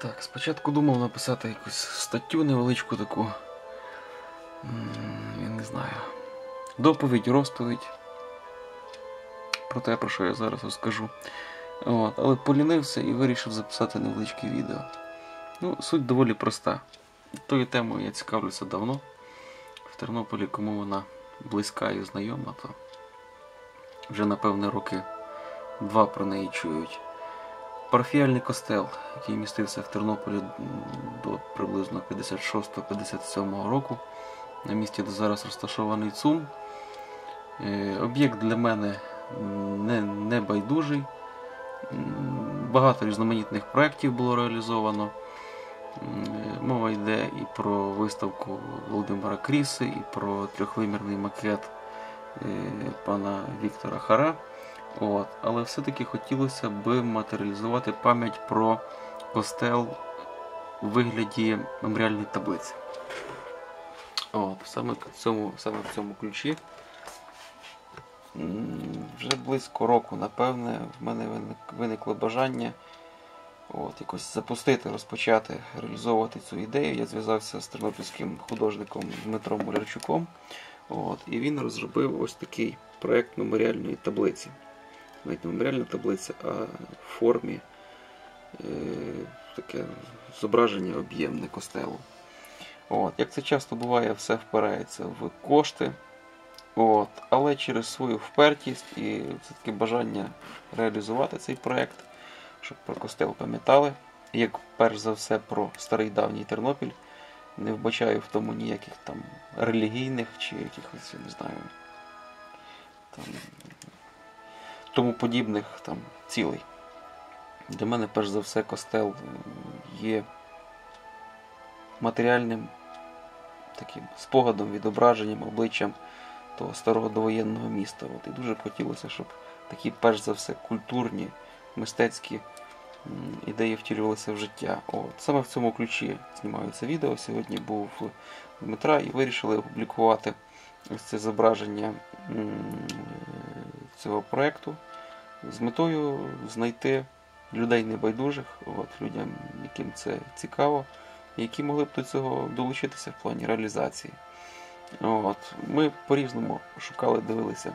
Так, спочатку думав написати якусь статтю невеличку таку. Я не знаю. Доповідь, розповідь. Про те, про що я зараз розкажу. От, але полінився і вирішив записати невеличке відео. Ну, суть доволі проста. Тою темою я цікавлюся давно. В Тернополі, кому вона близька і знайома, то вже напевне роки два про неї чують. Парафіальний костел, який містився в Тернополі до приблизно 56-57 року, на місці, де зараз розташований ЦУМ. Е, Об'єкт для мене не, не байдужий. Багато різноманітних проєктів було реалізовано. Е, Мова йде і про виставку Володимира Кріси, і про трьохвимірний макет е, пана Віктора Хара. От. Але все-таки хотілося б матеріалізувати пам'ять про костел у вигляді меморіальної таблиці. От, саме, в цьому, саме в цьому ключі. Вже близько року, напевне, в мене виникло бажання от, якось запустити, розпочати реалізовувати цю ідею. Я зв'язався з тернопільським художником Дмитром Мулярчуком. От, і він розробив ось такий проєкт меморіальної таблиці. Навіть не меморіальна таблиця, а в формі е, таке зображення об'ємне костелу. От, як це часто буває, все впирається в кошти. От, але через свою впертість і все-таки бажання реалізувати цей проєкт, щоб про костел пам'ятали, як перш за все про старий давній Тернопіль. Не вбачаю в тому ніяких там релігійних чи якихось, я не знаю, там, тому подібних там цілей. Для мене, перш за все, костел е, є матеріальним таким спогадом, відображенням, обличчям того старого довоєнного міста. От, і дуже б хотілося, щоб такі, перш за все, культурні, мистецькі ідеї втілювалися в життя. От, саме в цьому ключі знімаю це відео. Сьогодні був Дмитра і вирішили опублікувати ось це зображення цього проєкту з метою знайти людей небайдужих, от, людям, яким це цікаво, які могли б до цього долучитися в плані реалізації. От. Ми по-різному шукали, дивилися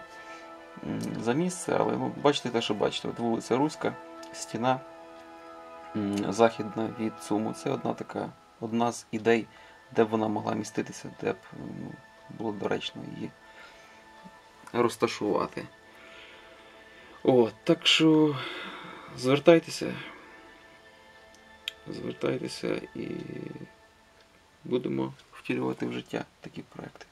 за місце, але ну, бачите те, що бачите. От вулиця Руська, стіна західна від Суму. Це одна така, одна з ідей, де б вона могла міститися, де б ну, було доречно її розташувати. От, так що звертайтеся. Звертайтеся і будемо втілювати в життя такі проекти.